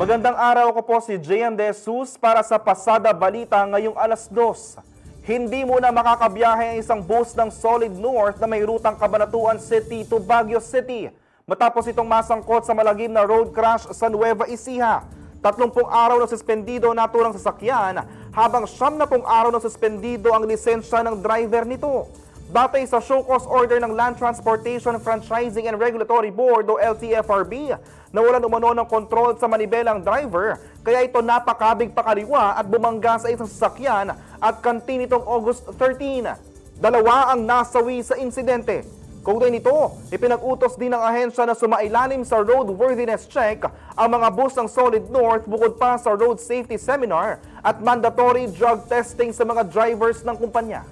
Magandang araw ko po si JM De Jesus para sa Pasada Balita ngayong alas 2. Hindi muna makakabiyahe ang isang bus ng Solid North na may rutang Cabanatuan City to Baguio City matapos itong masangkot sa malagim na road crash sa Nueva Ecija. Tatlumpung araw na suspendido naturang sasakyan habang siyam na pong araw na suspendido ang lisensya ng driver nito. Batay sa show cause order ng Land Transportation Franchising and Regulatory Board o LTFRB, nawalan umano ng kontrol sa manibelang driver kaya ito napakabig pakaliwa at bumangga sa isang sasakyan at kantin nitong August 13. Dalawa ang nasawi sa insidente. Kaugnay nito, ipinag-utos din ng ahensya na sumailalim sa roadworthiness check ang mga bus ng Solid North bukod pa sa road safety seminar at mandatory drug testing sa mga drivers ng kumpanya.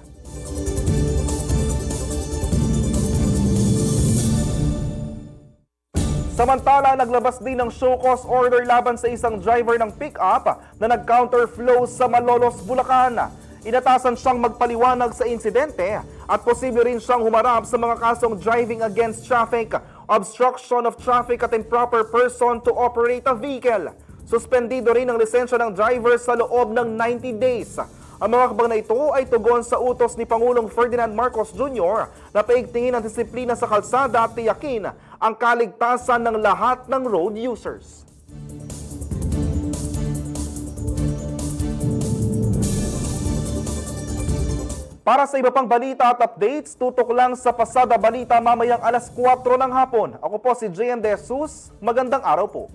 Samantala, naglabas din ng show cause order laban sa isang driver ng pickup na nag-counterflow sa Malolos, Bulacan. Inatasan siyang magpaliwanag sa insidente at posible rin siyang humarap sa mga kasong driving against traffic, obstruction of traffic at improper person to operate a vehicle. Suspendido rin ang lisensya ng driver sa loob ng 90 days. Ang mga kabang na ito ay tugon sa utos ni Pangulong Ferdinand Marcos Jr. na paigtingin ang disiplina sa kalsada at tiyakin ang kaligtasan ng lahat ng road users. Para sa iba pang balita at updates, tutok lang sa Pasada Balita mamayang alas 4 ng hapon. Ako po si JM De Jesus. Magandang araw po.